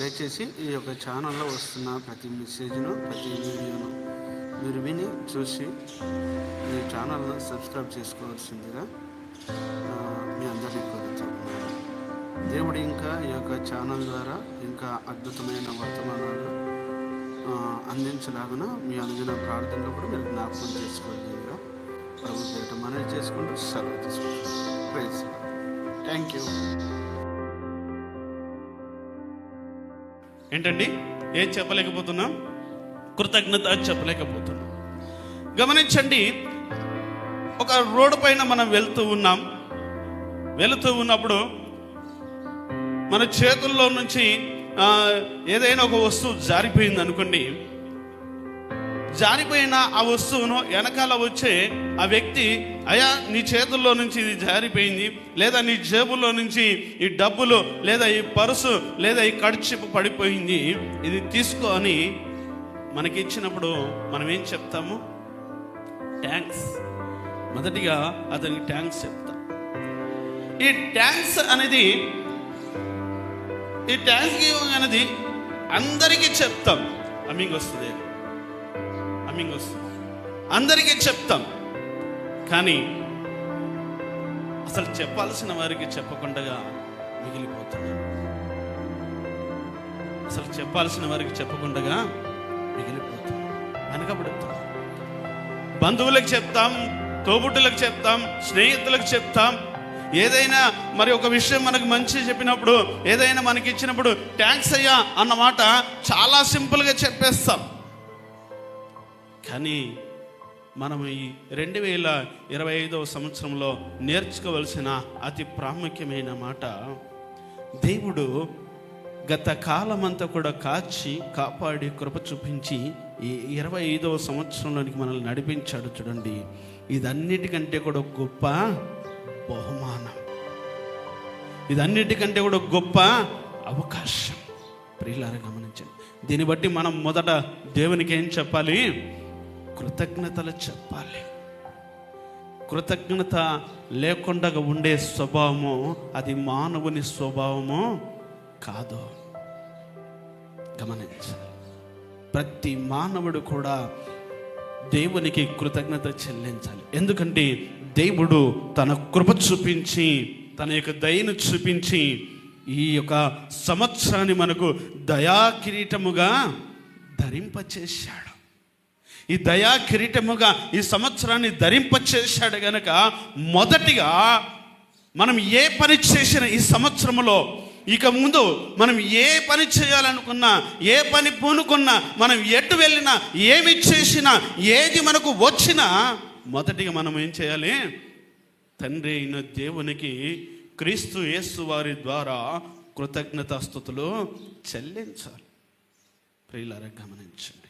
దయచేసి ఈ యొక్క ఛానల్లో వస్తున్న ప్రతి మెసేజ్ను ప్రతి వీడియోను మీరు విని చూసి ఈ ఛానల్ను సబ్స్క్రైబ్ చేసుకోవాల్సిందిగా మీ అందరినీ కోరుతున్నాను. దేవుడు ఇంకా ఈ యొక్క ఛానల్ ద్వారా ఇంకా అద్భుతమైన వర్తమానాలు ఆ, అందించలాగున మీ అందిన ప్రార్థనలో కూడా మీరు జ్ఞాపకం చేసుకోవాలిగా ప్రభుత్వం పేరిట మనవి చేసుకుంటూ సెలవు తీసుకుంటాం ప్రైజ్ థ్యాంక్ యూ ఏంటండి? ఏం చెప్పలేకపోతున్నాం? కృతజ్ఞత చెప్పలేకపోతున్నాం. గమనించండి ఒక రోడ్డు పైన మనం వెళ్తూ ఉన్నాం. వెళుతూ ఉన్నప్పుడు మన చేతుల్లో నుంచి ఏదైనా ఒక వస్తువు జారిపోయింది అనుకోండి జారిపోయిన ఆ వస్తువును వెనకాల వచ్చే ఆ వ్యక్తి అయ్యా నీ చేతుల్లో నుంచి ఇది జారిపోయింది లేదా నీ జేబులో నుంచి ఈ డబ్బులు లేదా ఈ పర్సు లేదా ఈ కడిచిపు పడిపోయింది. ఇది తీసుకో అని మనకి ఇచ్చినప్పుడు మనం ఏం చెప్తాము? ట్యాంక్స్ మొదటిగా అతనికి ట్యాంక్స్ చెప్తాం. ఈ ట్యాంక్స్ అనేది ఈ ట్యాంక్స్ గివింగ్ అనేది అందరికీ చెప్తాం. అమ్మింగ్ వస్తుంది అమ్మింగ్ వస్తుంది. అందరికీ చెప్తాం. కానీ అసలు చెప్పాల్సిన వారికి చెప్పకుండా మిగిలిపోతున్నాం అసలు చెప్పాల్సిన వారికి చెప్పకుండా మిగిలిపోతున్నాం వెనకబడుతున్నాం బంధువులకు చెప్తాం తోబుట్టులకు చెప్తాం స్నేహితులకు చెప్తాం. ఏదైనా మరి ఒక విషయం మనకు మంచి చెప్పినప్పుడు ఏదైనా మనకి ఇచ్చినప్పుడు ట్యాంక్స్ అయ్యా అన్నమాట చాలా సింపుల్గా చెప్పేస్తాం. కానీ మనం ఈ రెండు వేల ఇరవై ఐదవ సంవత్సరంలో నేర్చుకోవలసిన అతి ప్రాముఖ్యమైన మాట దేవుడు గత కాలమంతా కూడా కాచి కాపాడి కృప చూపించి ఈ ఇరవై ఐదవ సంవత్సరంలోనికి మనల్ని నడిపించాడు చూడండి. ఇదన్నిటికంటే కూడా గొప్ప బహుమానం. ఇదన్నిటికంటే కూడా గొప్ప అవకాశం. ప్రియులారా గమనించండి. దీన్ని బట్టి మనం మొదట దేవునికి ఏం చెప్పాలి? కృతజ్ఞతలు చెప్పాలి. కృతజ్ఞత లేకుండా ఉండే స్వభావము అది మానవుని స్వభావము కాదు. గమనించాలి. ప్రతి మానవుడు కూడా దేవునికి కృతజ్ఞత చెల్లించాలి. ఎందుకంటే దేవుడు తన కృప చూపించి తన యొక్క దయను చూపించి ఈ యొక్క సంవత్సరాన్ని మనకు దయాకిరీటముగా ధరింపచేశాడు. ఈ దయా కిరీటముగా ఈ సంవత్సరాన్ని ధరింపచేశాడు గనక మొదటిగా మనం ఏ పని చేసిన ఈ సంవత్సరంలో ఇక ముందు మనం ఏ పని చేయాలనుకున్నా ఏ పని పూనుకున్నా మనం ఎటు వెళ్ళినా ఏమి చేసినా ఏది మనకు వచ్చినా మొదటిగా మనం ఏం చేయాలి? తండ్రి అయిన దేవునికి క్రీస్తు యేసు వారి ద్వారా కృతజ్ఞతాస్థుతులు చెల్లించాలి. ప్రియులారా గమనించండి.